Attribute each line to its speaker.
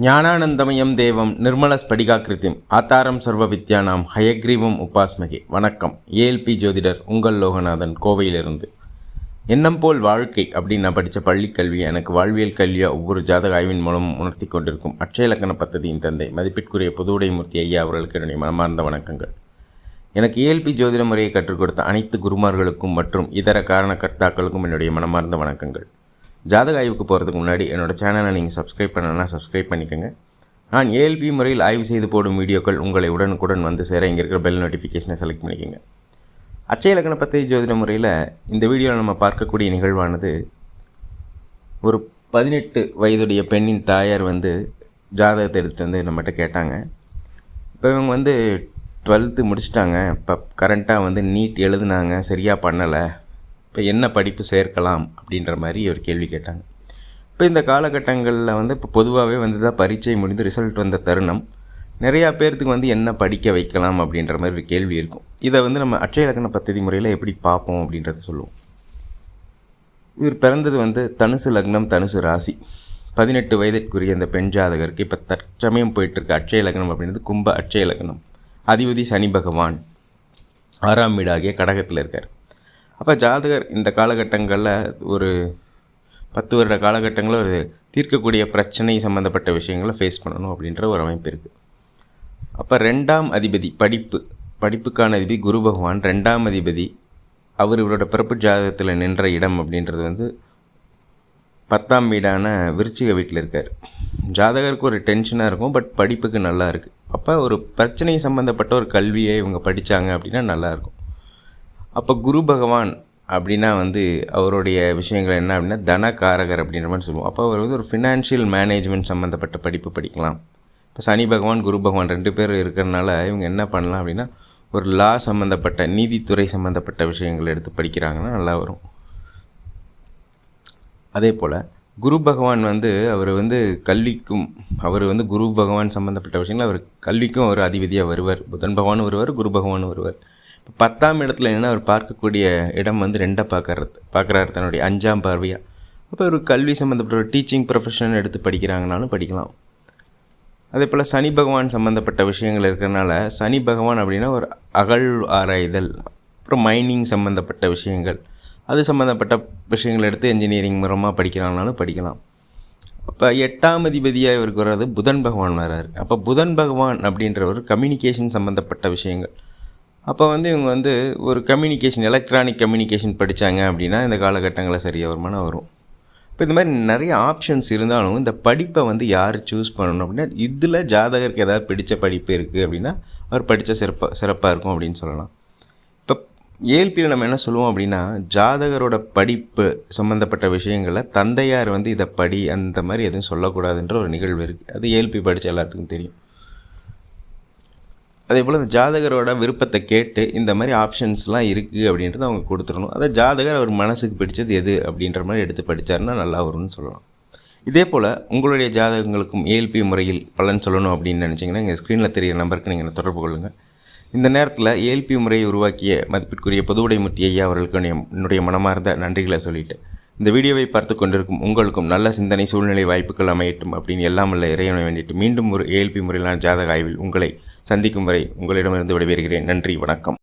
Speaker 1: ஞானானந்தமயம் தேவம் நிர்மல ஸ்படிகாக்கிருத்திம் ஆத்தாரம் சர்வ வித்யானாம் ஹயக்ரீவம் உபாஸ்மகே. வணக்கம். ஏஎல்பி ஜோதிடர் உங்கள் லோகநாதன் கோவையிலிருந்து. எண்ணம் போல் வாழ்க்கை அப்படின்னு நான் படித்த பள்ளிக் கல்வி எனக்கு வாழ்வியல் கல்வியாக ஒவ்வொரு ஜாதக ஆய்வின் மூலம் உணர்த்தி கொண்டிருக்கும் அட்சயலக்கண பத்ததியின் தந்தை மதிப்பிற்குரிய புதுவுடைமூர்த்தி ஐயா அவர்களுக்கு என்னுடைய மனமார்ந்த வணக்கங்கள். எனக்கு ஏஎல்பி ஜோதிட முறையை கற்றுக் கொடுத்த அனைத்து குருமார்களுக்கும் மற்றும் இதர காரணகர்த்தாக்களுக்கும் என்னுடைய மனமார்ந்த வணக்கங்கள். ஜாதக ஆய்வுக்கு போகிறதுக்கு முன்னாடி என்னோடய சேனலை நீங்கள் சப்ஸ்கிரைப் பண்ணலாம் சப்ஸ்கிரைப் பண்ணிக்கோங்க. நான் ஏஎல்பி முறையில் ஆய்வு செய்து போடும் வீடியோக்கள் உங்களை உடனுக்குடன் வந்து சேர இங்கே இருக்கிற பெல் நோட்டிஃபிகேஷனை செலக்ட் பண்ணிக்கோங்க. அச்சய இலக்கண பத்தி ஜோதிட முறையில் இந்த வீடியோவில் நம்ம பார்க்கக்கூடிய நிகழ்வானது ஒரு பதினெட்டு வயதுடைய பெண்ணின் தாயார் வந்து ஜாதகத்தை எடுத்துகிட்டு வந்து நம்மகிட்ட கேட்டாங்க. இப்போ இவங்க வந்து டுவெல்த்து முடிச்சிட்டாங்க. இப்போ கரண்ட்டாக வந்து நீட் எழுதுனாங்க சரியாக பண்ணலை. இப்போ என்ன படிப்பு சேர்க்கலாம் அப்படின்ற மாதிரி ஒரு கேள்வி கேட்டாங்க. இப்போ இந்த காலகட்டங்களில் வந்து இப்போ பொதுவாகவே வந்து தான் பரீட்சை முடிந்து ரிசல்ட் வந்த தருணம். நிறையா பேர்த்துக்கு வந்து என்ன படிக்க வைக்கலாம் அப்படின்ற மாதிரி ஒரு கேள்வி இருக்கும். இதை வந்து நம்ம அட்சய இலக்கண பத்ததி முறையில் எப்படி பார்ப்போம் அப்படின்றத சொல்லுவோம். இவர் பிறந்தது வந்து தனுசு லக்னம் தனுசு ராசி. பதினெட்டு வயதிற்குரிய இந்த பெண் ஜாதகருக்கு இப்போ தற்சமயம் போயிட்டுருக்க அட்சய லக்னம் அப்படின்றது கும்ப அட்சய லக்னம் அதிபதி சனி பகவான். ஆறாம் வீடாகிய கடகத்தில் இருக்கார். அப்போ ஜாதகர் இந்த காலகட்டங்களில் ஒரு பத்து வருட காலகட்டங்களில் ஒரு தீர்க்கக்கூடிய பிரச்சனை சம்மந்தப்பட்ட விஷயங்களை ஃபேஸ் பண்ணணும் அப்படின்ற ஒரு அமைப்பு இருக்குது அப்போ ரெண்டாம் அதிபதி படிப்பு படிப்புக்கான அதிபதி குரு பகவான் ரெண்டாம் அதிபதி அவர் இவரோட பிறப்பு ஜாதகத்தில் நின்ற இடம் அப்படின்றது வந்து பத்தாம் வீடான விருச்சிக வீட்டில் இருக்கார். ஜாதகருக்கு ஒரு டென்ஷனாக இருக்கும் பட் படிப்புக்கு நல்லா இருக்குது அப்போ ஒரு பிரச்சனை சம்மந்தப்பட்ட ஒரு கல்வியை இவங்க படித்தாங்க அப்படின்னா நல்லாயிருக்கும் அப்போ குரு பகவான் அப்படின்னா வந்து அவருடைய விஷயங்கள் என்ன அப்படின்னா தனகாரகர் அப்படின்ற மாதிரி சொல்லுவோம். அப்போ அவர் வந்து ஒரு ஃபினான்ஷியல் மேனேஜ்மெண்ட் சம்மந்தப்பட்ட படிப்பு படிக்கலாம். இப்போ சனி பகவான் குரு பகவான் ரெண்டு பேர் இருக்கிறனால இவங்க என்ன பண்ணலாம் அப்படின்னா ஒரு லா சம்மந்தப்பட்ட நீதித்துறை சம்மந்தப்பட்ட விஷயங்கள் எடுத்து படிக்கிறாங்கன்னா நல்லா வரும். அதே போல் குரு பகவான் வந்து அவர் வந்து கல்விக்கும் அவர் வந்து குரு பகவான் சம்மந்தப்பட்ட விஷயங்கள் அவர் கல்விக்கும் ஒரு அதிபதியாக வருவார். புதன் பகவான் வருவார் குரு பகவான் வருவார். பத்தாம் இடத்துல என்ன அவர் பார்க்கக்கூடிய இடம் வந்து ரெண்டாக பார்க்கறது. பார்க்குறாரு தன்னுடைய அஞ்சாம் பார்வையாக அப்போ ஒரு கல்வி சம்மந்தப்பட்ட ஒரு டீச்சிங் ப்ரொஃபஷன் எடுத்து படிக்கிறாங்கனாலும் படிக்கலாம். அதே போல் சனி பகவான் சம்மந்தப்பட்ட விஷயங்கள் இருக்கிறனால சனி பகவான் அப்படின்னா ஒரு அகழ் ஆராய்தல் அப்புறம் மைனிங் சம்மந்தப்பட்ட விஷயங்கள். அது சம்மந்தப்பட்ட விஷயங்கள் எடுத்து என்ஜினியரிங் மூலமாக படிக்கிறாங்கனாலும் படிக்கலாம். அப்போ எட்டாம் அதிபதியாக இவருக்கு வர்றது புதன் பகவான் வர்றாரு. அப்போ புதன் பகவான் அப்படின்றவர் கம்யூனிகேஷன் சம்மந்தப்பட்ட விஷயங்கள். அப்போ வந்து இவங்க வந்து ஒரு கம்யூனிகேஷன் எலக்ட்ரானிக் கம்யூனிகேஷன் படித்தாங்க அப்படின்னா இந்த காலகட்டங்களில் சரியாக வருமானம் வரும். இப்போ இந்த மாதிரி நிறைய ஆப்ஷன்ஸ் இருந்தாலும் இந்த படிப்பை வந்து யார் சூஸ் பண்ணணும் அப்படின்னா இதில் ஜாதகருக்கு ஏதாவது பிடிச்ச படிப்பு இருக்குது அப்படின்னா அவர் படித்த சிறப்பாக சிறப்பாக இருக்கும் அப்படின்னு சொல்லலாம். இப்போ ஏல்பியில் நம்ம என்ன சொல்லுவோம் அப்படின்னா ஜாதகரோட படிப்பு சம்மந்தப்பட்ட விஷயங்களை தந்தையார் வந்து இதை படி அந்த மாதிரி எதுவும் சொல்லக்கூடாதுன்ற ஒரு நிகழ்வு இருக்குது அது ஏல்பி படித்த எல்லாத்துக்கும் தெரியும். அதே போல் இந்த ஜாதகரோட விருப்பத்தை கேட்டு இந்த மாதிரி ஆப்ஷன்ஸ்லாம் இருக்குது அப்படின்றத அவங்க கொடுத்துடணும். அதை ஜாதகர் அவர் மனசுக்கு பிடிச்சது எது அப்படின்ற மாதிரி எடுத்து படித்தாருன்னா நல்லா வரும்னு சொல்லலாம். இதே போல் உங்களுடைய ஜாதகங்களுக்கும் ஏஎல்பி முறையில் பலன் சொல்லணும் அப்படின்னு நினச்சிங்கன்னா எங்கள் ஸ்க்ரீனில் தெரிகிற நம்பருக்கு நீங்கள் தொடர்பு கொள்ளுங்கள் இந்த நேரத்தில் ஏஎல்பி முறையை உருவாக்கிய மதிப்பிற்குரிய பொதுவுடைமூர்த்தி ஐயா அவர்களுக்கு என்னுடைய மனமார்ந்த நன்றிகளை சொல்லிவிட்டு இந்த வீடியோவை பார்த்து கொண்டிருக்கும் உங்களுக்கும் நல்ல சிந்தனை சூழ்நிலை வாய்ப்புகள் அமையட்டும் அப்படின்னு எல்லாம் உள்ள இறைவனை வேண்டிட்டு மீண்டும் ஒரு ஏஎல்பி முறையிலான ஜாதக ஆய்வில் உங்களை சந்திக்கும் வரை உங்களிடமிருந்து விடைபெறுகிறேன். நன்றி வணக்கம்.